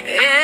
Yeah.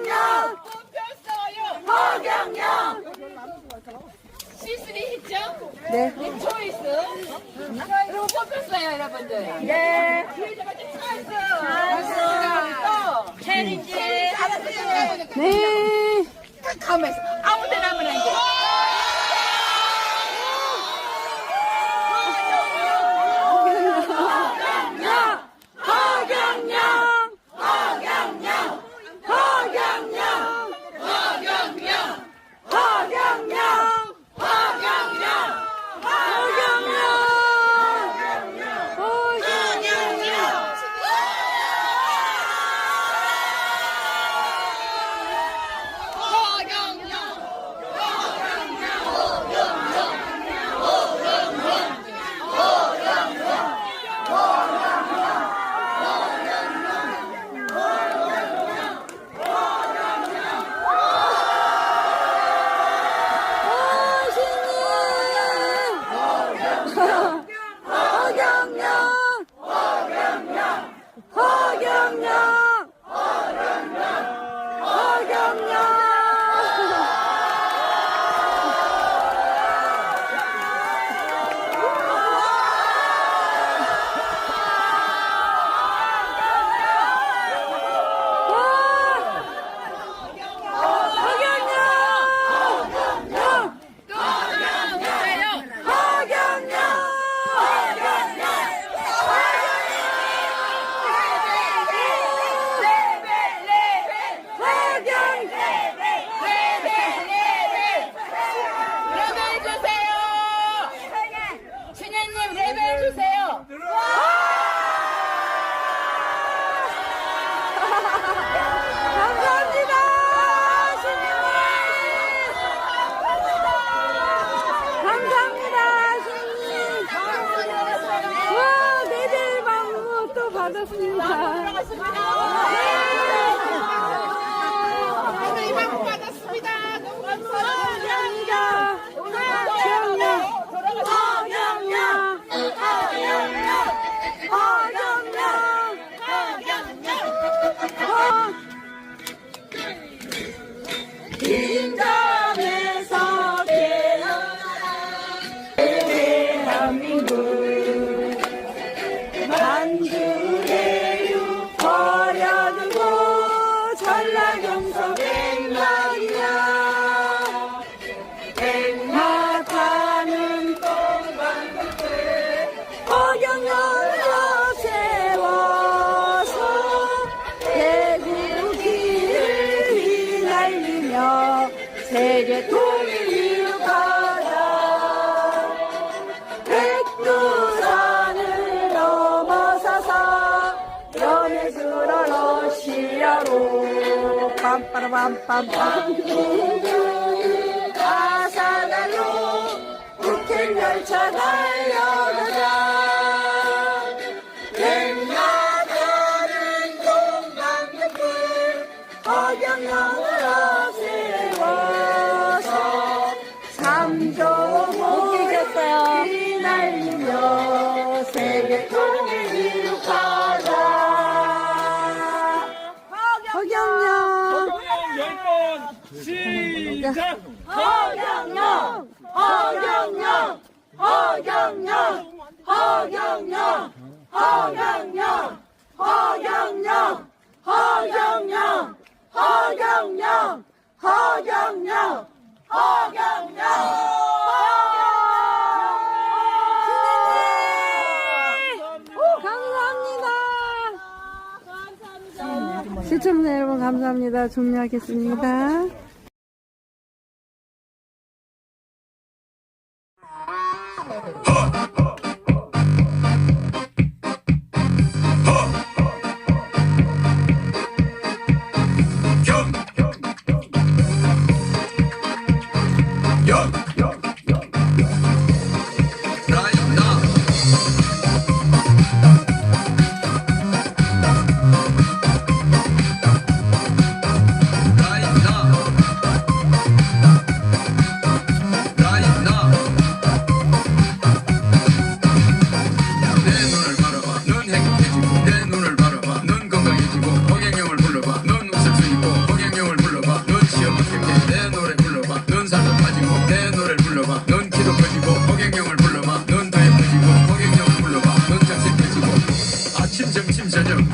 허경영! 뽑혔어요! 허경영! 시술이 있죠? 네. 네. 초이스. 그리고 뽑혔어요, 여러분들. 예. 기회자가 축하했어. 또, 챌린지. 네. 네. 네. 가만있어. 아무 데나 하면 안 돼. 하며 세계 통일 이룩하자 백두산을 넘어서서 연예주로 러시아로 빰빠라빰빰빰. 아사달로 우캔 열차 달려가자. 허경영 허경영 허경영 허경영 허경영 허경영 허경영 허경영 시청자 여러분 감사합니다. 종료하겠습니다.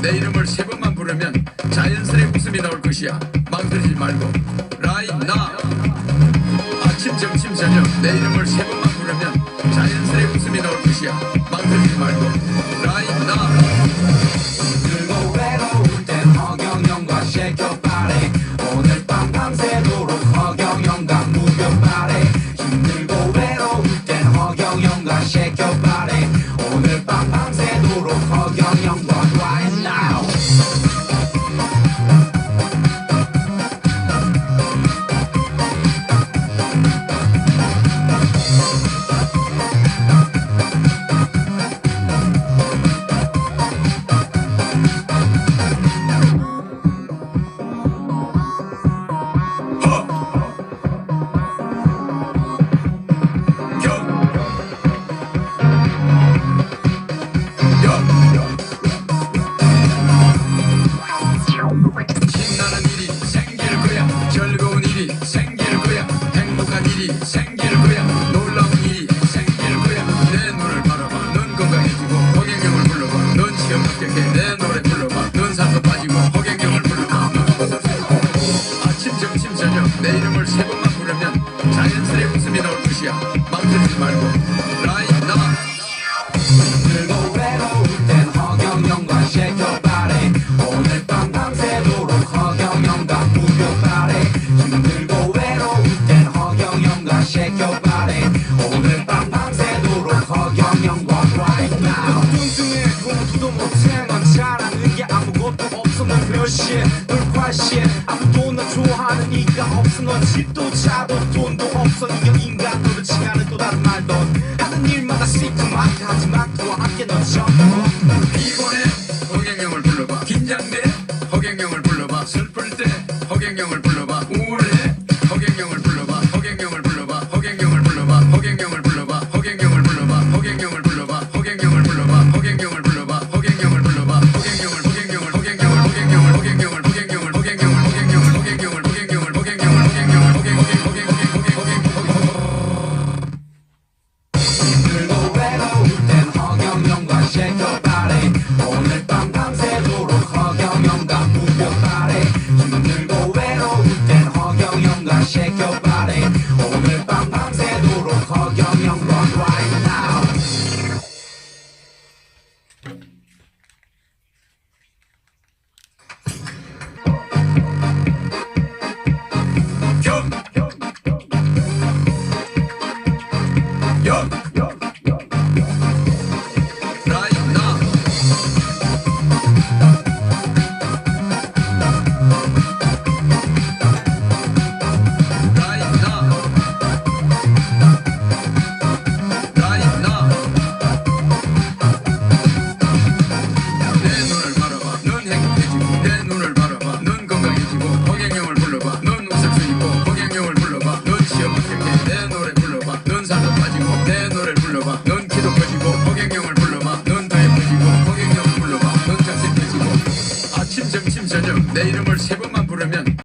내 이름을 세 번만 부르면 자연스레 웃음이 나올 것이야. 망설이지 말고. right 나. 아침, 점심, 저녁 내 이름을 세 번만 부르면 자연스레 웃음이 나올 것이야. 망설이지 말고. right 나. 들고 외로울 땐 허경영과 셰켜 dj 넌 집도 차도 돈도 없어. 이경 인간 도대체 나는 또 다른 말던 하는 일마다 시큼하게 하지만 그와 함께 넌 이번에